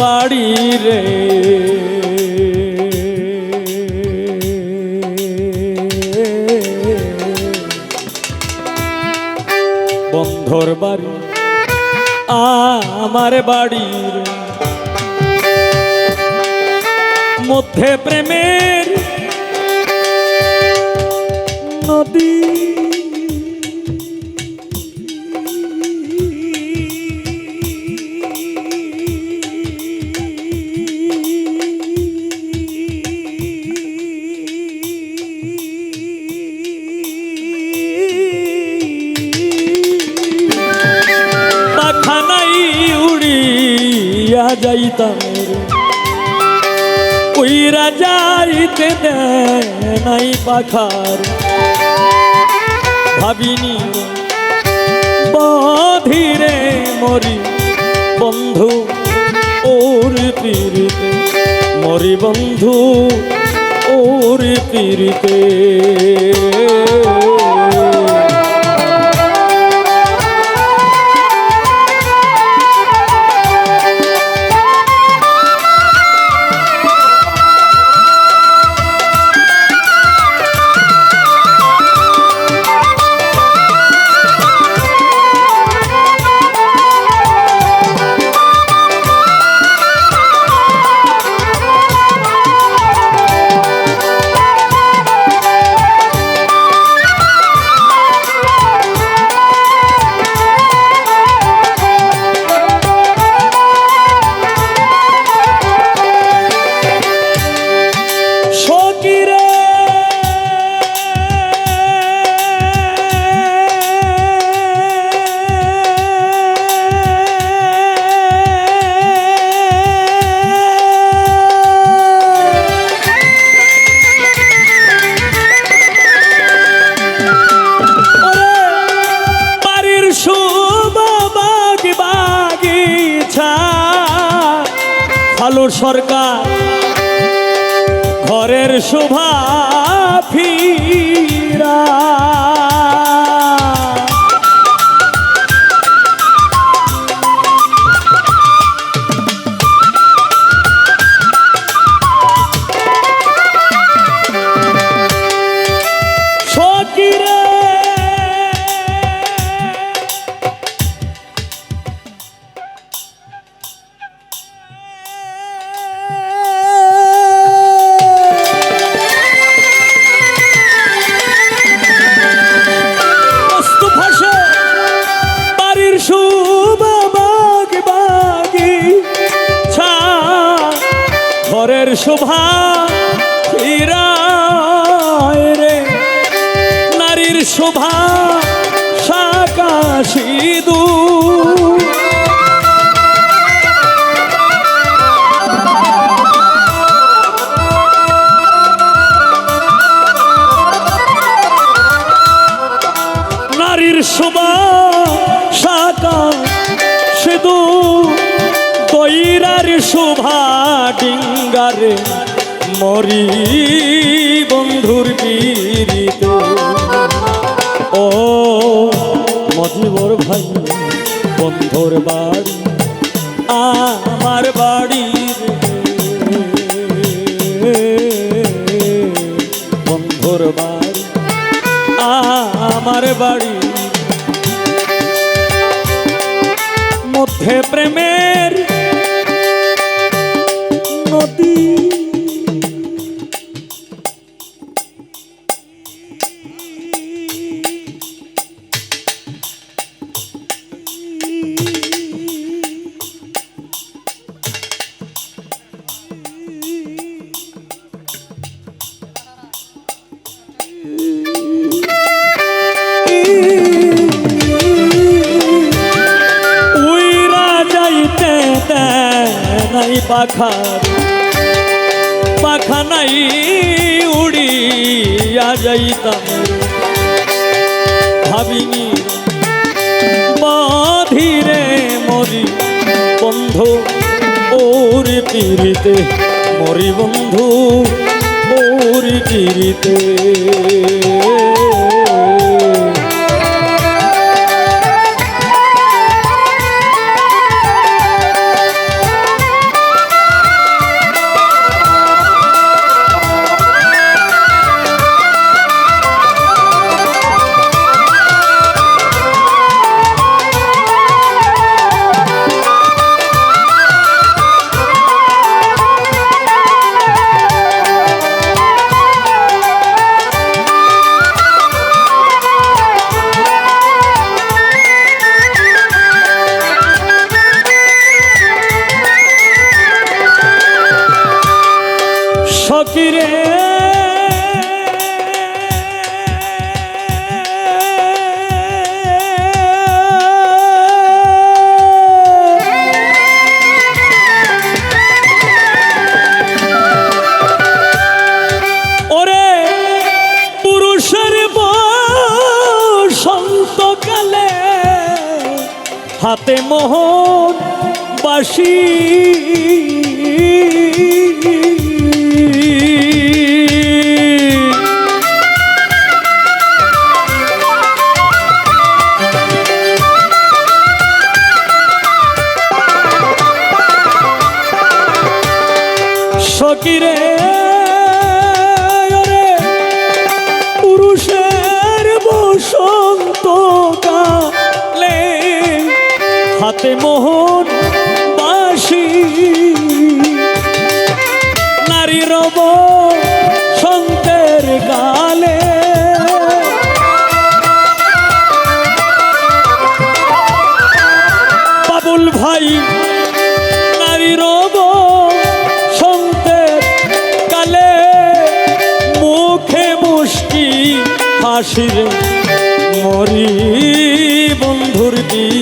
বাড়ি রে। বন্ধর বাড়ি আমার বাড়ি রে মধ্যে প্রেমের যাইতাম রে উইরা যাইতে নাই পাখার। ভাবিনি বধিরে মরি বন্ধু, ওর পীড়িতে মরি বন্ধু, ওর পীড়িতে। ভালো সরকার ঘরের শোভা ফিরা ডিঙ্গারে মরি বন্ধুর পীড়িত। ও মজিবর ভাই বন্ধুর বাড়ি পাখার পাখা নাই উড়িয়া যাইতাম। ভাবিনি বাধিরে মরি বন্ধু, ওর পিড়িতে মরি বন্ধু, ওর পিড়িতে। হাতে মোহন বাসি। নারী রব সন্তের কালে বাবুল ভাই নারী রব সন্তের কালে মুখে মুষ্টি, হাসিরে মরি বন্ধুর এ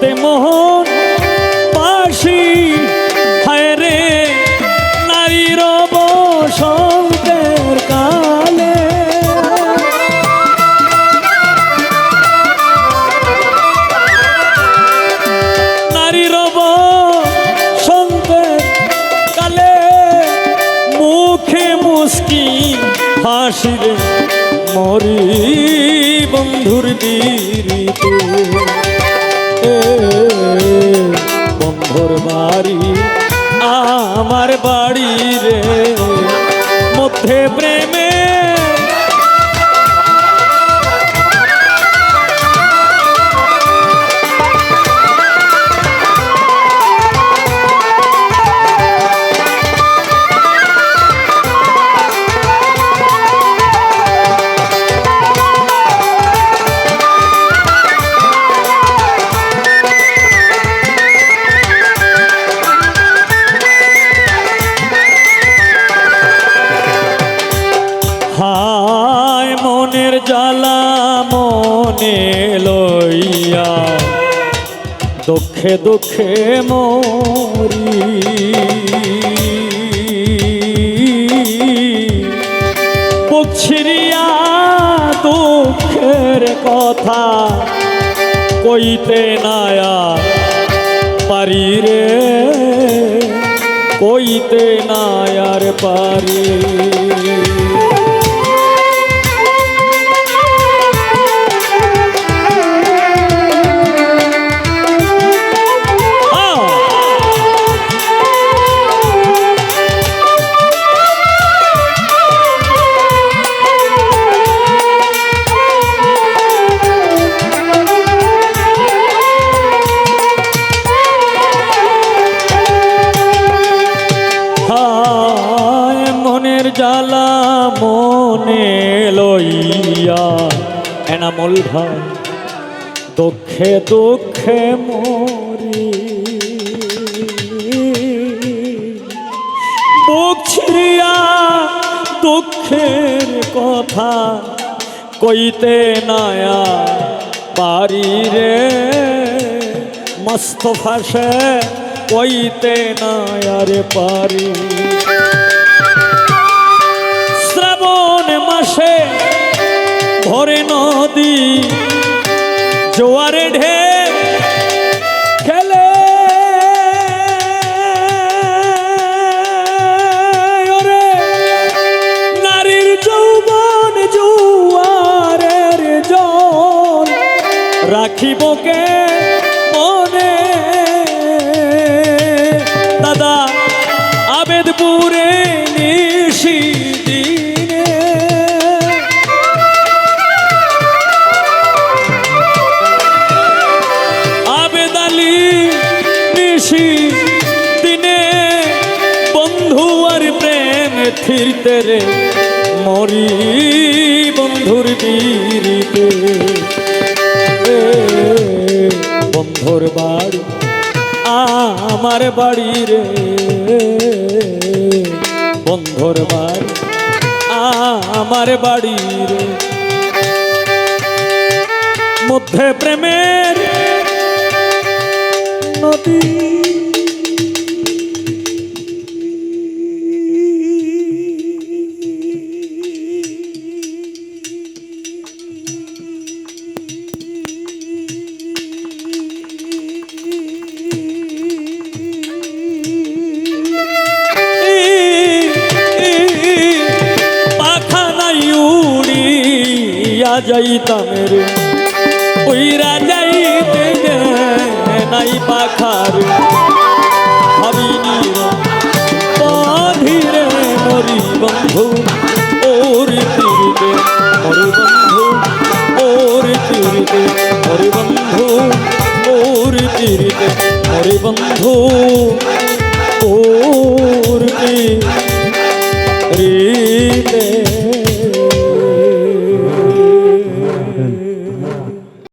হাতে মোহন বাসি হায় রে, নারীর বসন্তের কালে। নারীর বসন্তের কালে মুখে মুস্কি হাসিরে মরি বন্ধুর দিরিতে। বন্ধুর বাড়ি আমার বাড়ি রে মধ্যে প্রেমে দুঃখে দুঃখে মরি। পুছিরিয়া দুঃখের কথা কইতে নায়া পারি রে কইতে নায়ার পারি। এনামল ভাই, দুঃখে দুঃখে মরি। বুক দুঃখের কথা কইতে নায়া পারি রে, মস্ত ফাঁসে কইতে নায়া রে পারি শ্রাবণ মাসে ভরে নদী জোয়ারে ঢের রে মরি বন্ধুর বীরিতে বন্ধুর বাড়ি, আমার বাড়ি রে। বন্ধুর বাড়ি, আমার বাড়ি রে। মধ্যে প্রেমের নদী যাইতাম রে উইরা যাইতে নাই পাখার। ভাবিনি বাধিরে মরি বন্ধু, ওর তীরিতে মরি বন্ধু, ওর তীরিতে মরি বন্ধু, ওর তীরিতে মরি বন্ধু।